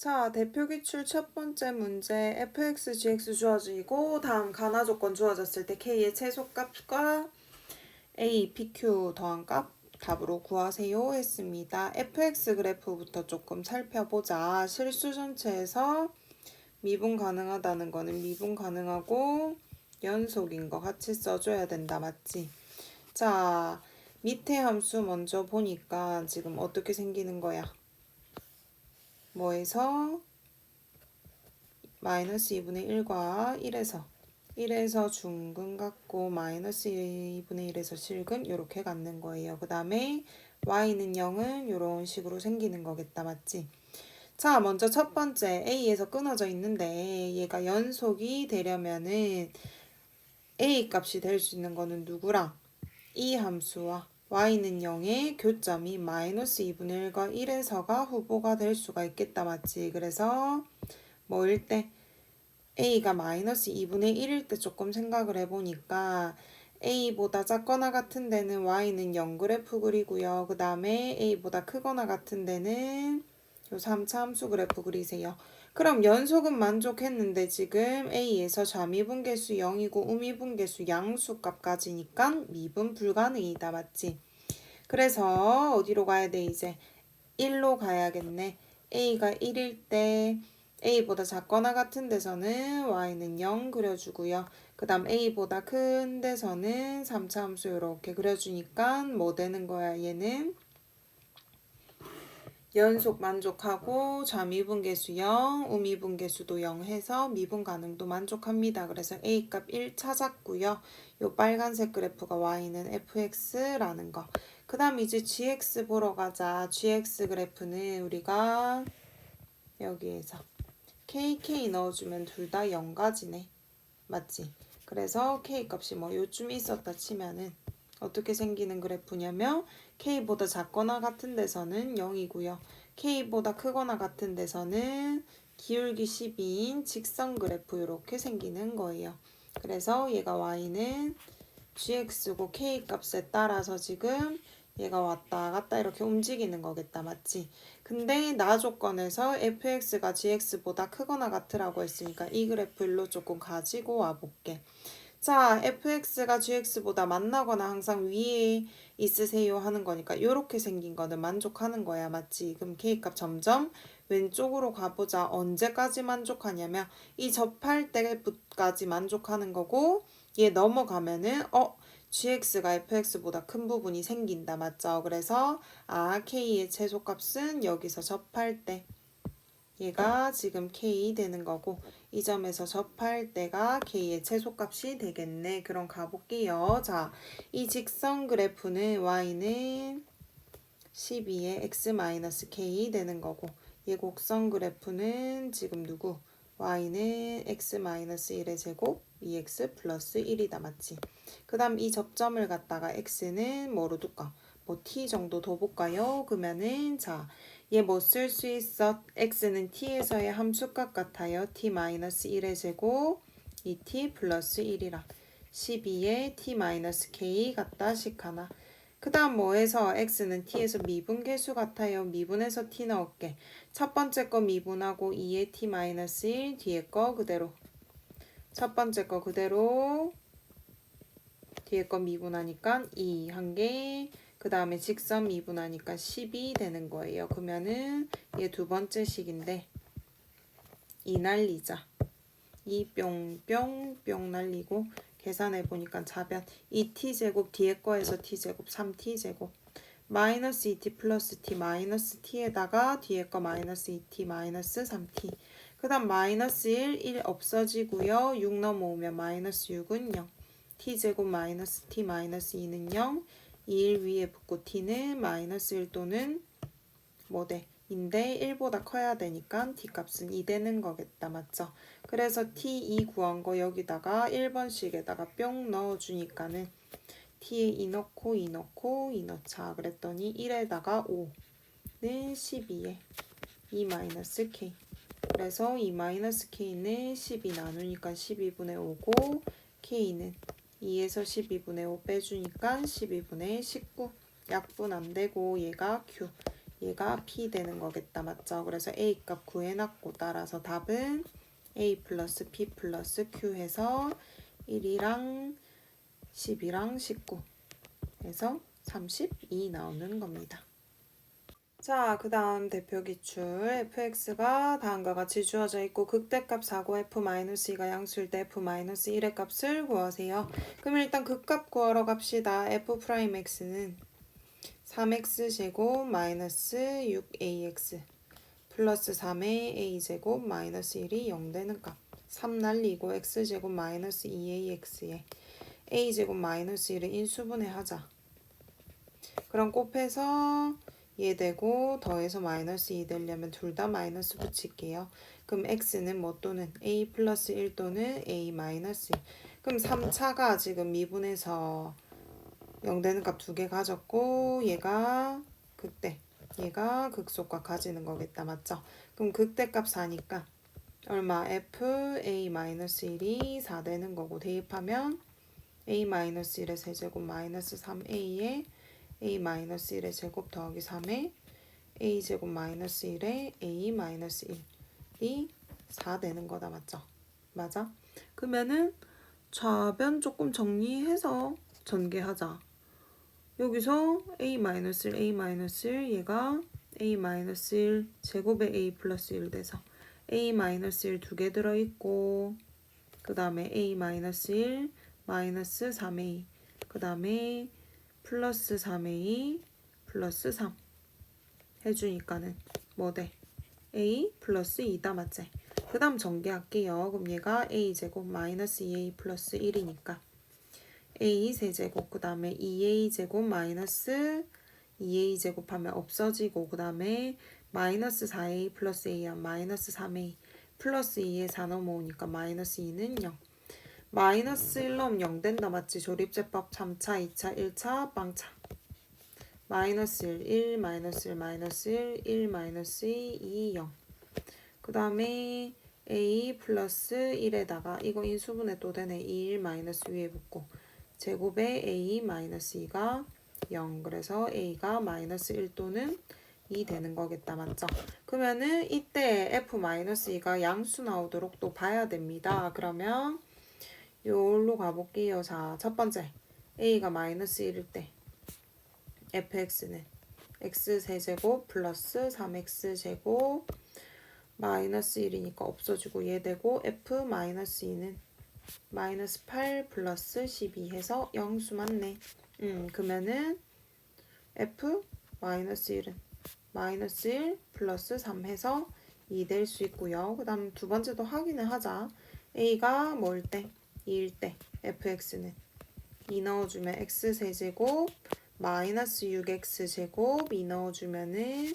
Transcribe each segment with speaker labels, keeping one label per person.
Speaker 1: 자, 대표 기출 첫 번째 문제 fx, gx 주어지고 다음 가나 조건 주어졌을 때 k의 최소값과 a, pq 더한 값 답으로 구하세요 했습니다. fx 그래프부터 조금 살펴보자. 실수 전체에서 미분 가능하다는 거는 미분 가능하고 연속인 거 같이 써줘야 된다. 맞지? 자, 밑에 함수 먼저 보니까 지금 어떻게 생기는 거야? 뭐에서 마이너스 2분의 1과 1에서 1에서 중근 같고 마이너스 2분의 1에서 실근 이렇게 갖는 거예요. 그 다음에 y는 0은 이런 식으로 생기는 거겠다. 맞지? 자, 먼저 첫 번째 a에서 끊어져 있는데 얘가 연속이 되려면은 a 값이 될 수 있는 거는 누구랑? 이 함수와 y는 0의 교점이 마이너스 2분의 1과 1에서가 후보가 될 수가 있겠다 맞지? 그래서 뭐일 때 a가 마이너스 2분의 1일 때 조금 생각을 해보니까 a보다 작거나 같은 데는 y는 0 그래프 그리고요. 그 다음에 a보다 크거나 같은 데는 요 3차 함수 그래프 그리세요. 그럼 연속은 만족했는데 지금 A에서 좌미분계수 0이고 우미분계수 양수값까지니까 미분 불가능이다. 맞지? 그래서 어디로 가야 돼 이제? 1로 가야겠네. A가 1일 때 A보다 작거나 같은 데서는 Y는 0 그려주고요. 그 다음 A보다 큰 데서는 3차 함수 이렇게 그려주니까 뭐 되는 거야 얘는? 연속 만족하고 좌미분계수 0, 우미분계수도 0 해서 미분 가능도 만족합니다. 그래서 A값 1 찾았고요. 요 빨간색 그래프가 Y는 fx라는 거. 그 다음 이제 gx 보러 가자. gx 그래프는 우리가 여기에서 kk 넣어주면 둘 다 0가지네. 맞지? 그래서 k 값이 뭐 요쯤 있었다 치면은 어떻게 생기는 그래프냐면 k보다 작거나 같은 데서는 0이고요. k보다 크거나 같은 데서는 기울기 12인 직선 그래프 이렇게 생기는 거예요. 그래서 얘가 y는 gx고 k 값에 따라서 지금 얘가 왔다 갔다 이렇게 움직이는 거겠다 맞지? 근데 나 조건에서 fx가 gx보다 크거나 같으라고 했으니까 이 그래프 일로 조금 가지고 와볼게. 자, fx가 gx보다 만나거나 항상 위에 있으세요 하는 거니까 이렇게 생긴 거는 만족하는 거야. 맞지? 그럼 k값 점점 왼쪽으로 가보자. 언제까지 만족하냐면 이 접할 때까지 만족하는 거고 얘 넘어가면은 어 gx가 fx보다 큰 부분이 생긴다. 맞죠? 그래서 아 k의 최소값은 여기서 접할 때 얘가 지금 k 되는 거고 이 점에서 접할 때가 k의 최소값이 되겠네. 그럼 가볼게요. 자, 이 직선 그래프는 y는 12의 x-k 되는 거고 얘 곡선 그래프는 지금 누구? Y는 x-1의 제곱 2x 플러스 1이다. 맞지? 그 다음 이 접점을 갖다가 x는 뭐로 둘까? 뭐 t 정도 둬 볼까요? 그러면은 자, 얘 뭐 쓸 수 있어? x는 t에서의 함수값 같아요. t-1의 제곱 2t 플러스 1이라 12에 t-k 같다 식 하나. 그 다음 뭐해서 x는 t에서 미분계수 같아요. 미분해서 t 넣을게. 첫 번째 거 미분하고 2에 t-1 뒤에 거 그대로. 첫 번째 거 그대로 뒤에 거 미분하니까 2 한 개. 그 다음에 직선 미분하니까 10이 되는 거예요. 그러면은 얘 두 번째 식인데 2 날리자. 2 뿅뿅뿅 날리고 계산해 보니까 자변 2t제곱 뒤에 거에서 t제곱 3t제곱 마이너스 2t 플러스 t 마이너스 t에다가 뒤에 거 마이너스 2t 마이너스 3t 그 다음 마이너스 1, 1 없어지고요. 6 넘어오면 마이너스 6은 0 t제곱 마이너스 t 마이너스 2는 0 2일 위에 붙고 t는 마이너스 1 또는 뭐돼? 인데 1보다 커야 되니까 t값은 2 되는 거겠다. 맞죠? 그래서 t2 구한 거 여기다가 1번씩에다가 뿅 넣어주니까는 t에 2 넣고 2 넣고 2 넣자. 그랬더니 1에다가 5는 12에 2 마이너스 k 그래서 2 마이너스 k는 12 나누니까 12분의 5고 k는 2에서 12분의 5 빼주니까 12분의 19 약분 안 되고 얘가 q 얘가 P 되는 거겠다. 맞죠? 그래서 A 값 구해놨고 따라서 답은 A 플러스 P 플러스 Q 해서 1이랑 10이랑 19 해서 32 나오는 겁니다. 자, 그 다음 대표 기출 fx가 다음과 같이 주어져 있고 극대값 4고 f-2가 양수일 때 f-1의 값을 구하세요. 그럼 일단 극값 구하러 갑시다. f'x는 3x 제곱 마이너스 6ax 플러스 3의 a 제곱 마이너스 1이 0 되는 값. 3 날리고 x 제곱 마이너스 2ax에 a 제곱 마이너스 1을 인수분해 하자. 그럼 곱해서 얘 되고 더해서 마이너스 2 되려면 둘 다 마이너스 붙일게요. 그럼 x는 뭐 또는 a 플러스 1 또는 a 마이너스 1. 그럼 3차가 지금 미분해서 0 되는 값 두 개 가졌고 얘가 극대 얘가 극소값 가지는 거겠다 맞죠? 그럼 극대 값 4니까 얼마 f a 마이너스 1이 4 되는 거고 대입하면 a 마이너스 1의 세제곱 마이너스 3a에 a 마이너스 1의 제곱 더하기 3에 a 제곱 마이너스 1에 a 마이너스 1이 4 되는 거다 맞죠? 맞아? 그러면은 좌변 조금 정리해서 전개하자. 여기서 a 마이너스 1, a 마이너스 1 얘가 a 마이너스 1 제곱에 a 플러스 1 돼서 a 마이너스 1두 개 들어있고 그 다음에 a 마이너스 1 마이너스 3a 그 다음에 플러스 3a 플러스 3 해주니까는 뭐 돼? a 플러스 2다 맞지? 그 다음 전개할게요. 그럼 얘가 a 제곱 마이너스 2a 플러스 1이니까 a 세제곱 그 다음에 2a 제곱 마이너스 2a 제곱하면 없어지고 그 다음에 마이너스 4a 플러스 a야 마이너스 3a 플러스 2에 4 넘어오니까 마이너스 2는 0 마이너스 1 넣으면 0 된다 맞지? 조립제법 3차, 2차, 1차, 빵차 마이너스 1, 1, 마이너스 1, 마이너스 1, 1, 마이너스 2, 2, 0. 그 다음에 a 플러스 1에다가 이거 인수분해 또 되네. 2, 1 마이너스 위에 붙고 제곱에 a 마이너스 2가 0. 그래서 a가 마이너스 1 또는 2 되는 거겠다. 맞죠? 그러면은 이때 f 마이너스 2가 양수 나오도록 또 봐야 됩니다. 그러면 요로 가볼게요. 자, 첫 번째 a가 마이너스 1일 때 fx는 x 세제곱 플러스 3x 제곱 마이너스 1이니까 없어지고 얘 되고 f 마이너스 2는 마이너스 8 플러스 12 해서 영수 맞네. 음, 그러면은 f 마이너스 1은 마이너스 1 플러스 3 해서 2 될 수 있고요. 그 다음 두 번째도 확인을 하자. a가 뭐일 때? 2일 때 fx는 2 넣어주면 x 세제곱 마이너스 6x 제곱 2 넣어주면은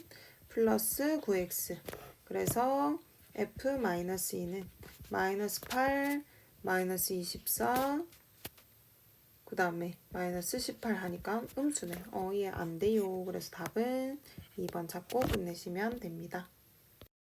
Speaker 1: 플러스 9x 그래서 f 마이너스 2는 마이너스 8 마이너스 24 그 다음에 마이너스 18 하니까 음수네. 어얘안 돼요. 그래서 답은 2번 찾고 끝내시면 됩니다